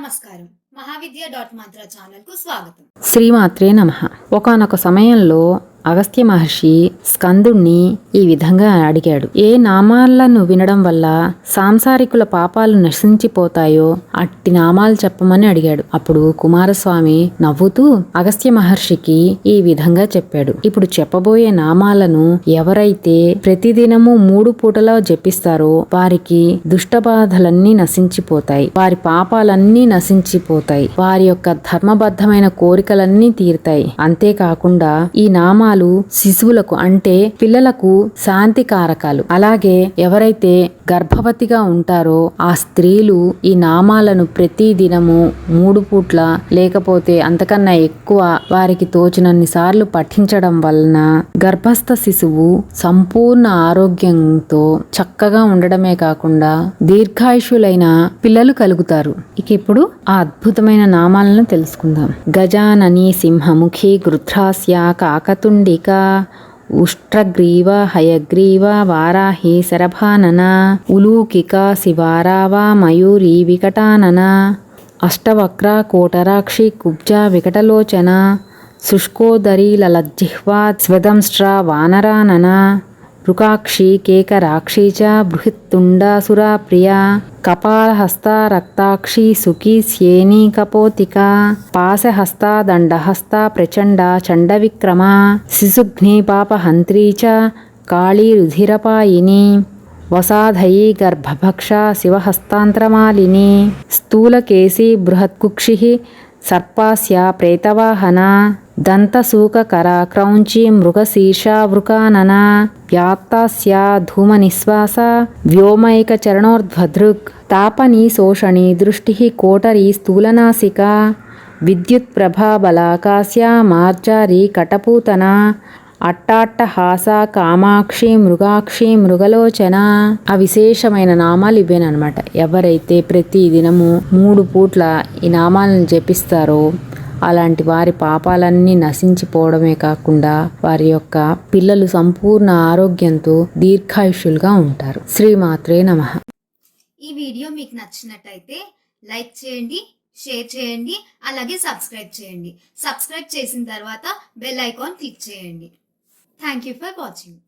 నమస్కారం. మహావిద్య డాట్ మాత్ర ఛానల్కు స్వాగతం. శ్రీమాత్రే నమ. ఒకనొక సమయంలో అగస్త్య మహర్షి స్కందుణ్ణి ఈ విధంగా అడిగాడు. ఏ నామాలను వినడం వల్ల సాంసారికుల పాపాలు నశించిపోతాయో అట్టి నామాలు చెప్పమని అడిగాడు. అప్పుడు కుమారస్వామి నవ్వుతూ అగస్త్య మహర్షికి ఈ విధంగా చెప్పాడు. ఇప్పుడు చెప్పబోయే నామాలను ఎవరైతే ప్రతిదినము మూడు పూటలా జపిస్తారో వారికి దుష్టబాధలన్నీ నశించిపోతాయి. వారి పాపాలన్నీ నశించిపోతాయి. వారి యొక్క ధర్మబద్ధమైన కోరికలన్నీ తీరుతాయి. అంతేకాకుండా ఈ నామాలు శిశువులకు అంటే పిల్లలకు శాంతి కారకాలు అలాగే ఎవరైతే గర్భవతిగా ఉంటారో ఆ స్త్రీలు ఈ నామాలను ప్రతి దినము మూడు పూట్ల లేకపోతే అంతకన్నా ఎక్కువ వారికి తోచినన్ని సార్లు పఠించడం వలన గర్భస్థ శిశువు సంపూర్ణ ఆరోగ్యంతో చక్కగా ఉండడమే కాకుండా దీర్ఘాయుషులైన పిల్లలు కలుగుతారు. ఇక ఇప్పుడు ఆ అద్భుతమైన నామాలను తెలుసుకుందాం. గజానని సింహముఖి గృధ్రాస్య కాకతుండిక ఉష్ట్రగ్రీవ హయగ్రీవ వారాహి శరభానన ఉలూకిక శివారావ మయూరి వికటానన అష్టవక్ర కోటరాక్షి కుబ్జ వికటలోచన శుష్కోదరి లలజ్జిహ్వా స్వదంష్ట్ర వానరానన రుకాక్షి కేకరాక్షి చ బృహత్తుండాసురా ప్రియా కపాలహస్త రక్తాక్షి సుఖీ స్యేనీ కపోతిక పాశహస్త దండహస్త ప్రచండ చండవిక్రమ శిశుఘ్ని పాపహంత్రీ చ కాళీ రుధిరపాయిని వసాధయీ గర్భభక్ష శివహస్తాంతరమాలిని స్థూలకేశి బృహత్కుక్షి సర్పాస్య ప్రేతవాహన దంతసూకర క్రౌంచి మృగశీర్షావృకానన వ్యాప్తాస్య ధూమనిశ్వాస వ్యోమైక చరణోర్ధ్వదృక్ తాపని శోషణి దృష్టి కోటరి స్థూలనాసిక విద్యుత్ ప్రభాబలాకాస్య మార్జారి కటపూతన అట్టాట్టహాస కామాక్షి మృగాక్షి మృగలోచన ఆ విశేషమైన నామాలు ఇవేనమాట ఎవరైతే ప్రతి దినము మూడు పూట్ల ఈ నామాలను జపిస్తారో అలాంటి వారి పాపాలన్నీ నశించిపోవడమే కాకుండా వారి యొక్క పిల్లలు సంపూర్ణ ఆరోగ్యంతో దీర్ఘాయుషులుగా ఉంటారు. శ్రీమాత్రే నమ. ఈ వీడియో మీకు నచ్చినట్టయితే లైక్ చేయండి షేర్ చేయండి అలాగే సబ్స్క్రైబ్ చేయండి. సబ్స్క్రైబ్ చేసిన తర్వాత బెల్ ఐకాన్ క్లిక్ చేయండి. Thank you for watching